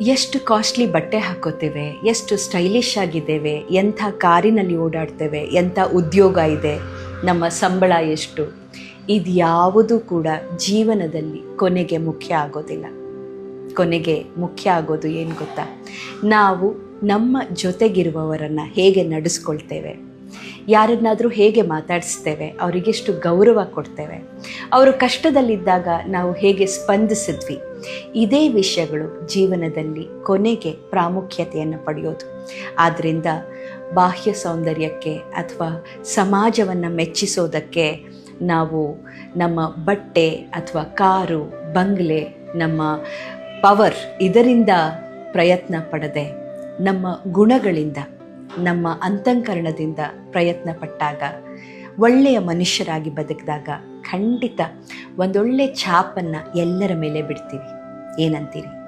ಎಷ್ಟು ಕಾಸ್ಟ್ಲಿ ಬಟ್ಟೆ ಹಾಕೋತೇವೆ, ಎಷ್ಟು ಸ್ಟೈಲಿಶ್ ಆಗಿದ್ದೇವೆ, ಎಂಥ ಕಾರಿನಲ್ಲಿ ಓಡಾಡ್ತೇವೆ, ಎಂಥ ಉದ್ಯೋಗ ಇದೆ, ನಮ್ಮ ಸಂಬಳ ಎಷ್ಟು? ಇದ್ಯಾವುದೂ ಕೂಡ ಜೀವನದಲ್ಲಿ ಕೊನೆಗೆ ಮುಖ್ಯ ಆಗೋದಿಲ್ಲ. ಕೊನೆಗೆ ಮುಖ್ಯ ಆಗೋದು ಏನು ಗೊತ್ತಾ? ನಾವು ನಮ್ಮ ಜೊತೆಗಿರುವವರನ್ನು ಹೇಗೆ ನಡೆಸ್ಕೊಳ್ತೇವೆ? ಯಾರನ್ನಾದರೂ ಹೇಗೆ ಮಾತಾಡಿಸ್ತೇವೆ ಅವರಿಗೆಷ್ಟು ಗೌರವ ಕೊಡ್ತೇವೆ. ಅವರು ಕಷ್ಟದಲ್ಲಿದ್ದಾಗ ನಾವು ಹೇಗೆ ಸ್ಪಂದಿಸಿದ್ವಿ. ಇದೇ ವಿಷಯಗಳು ಜೀವನದಲ್ಲಿ ಕೊನೆಗೆ ಪ್ರಾಮುಖ್ಯತೆಯನ್ನು ಪಡೆಯೋದು. ಆದ್ದರಿಂದ ಬಾಹ್ಯ ಸೌಂದರ್ಯಕ್ಕೆ ಅಥವಾ ಸಮಾಜವನ್ನು ಮೆಚ್ಚಿಸೋದಕ್ಕೆ ನಾವು ನಮ್ಮ ಬಟ್ಟೆ ಅಥವಾ ಕಾರು, ಬಂಗ್ಲೆ, ನಮ್ಮ ಪವರ್ ಇದರಿಂದ ಪ್ರಯತ್ನ ಪಡದೆ ನಮ್ಮ ಗುಣಗಳಿಂದ ನಮ್ಮ ಅಂತಃಕರಣದಿಂದ ಪ್ರಯತ್ನ ಪಟ್ಟಾಗ ಒಳ್ಳೆಯ ಮನುಷ್ಯರಾಗಿ ಬದುಕಿದಾಗ ಖಂಡಿತ ಒಂದೊಳ್ಳೆ ಛಾಪನ್ನು ಎಲ್ಲರ ಮೇಲೆ ಬಿಡ್ತೀವಿ. ಏನಂತೀರಿ?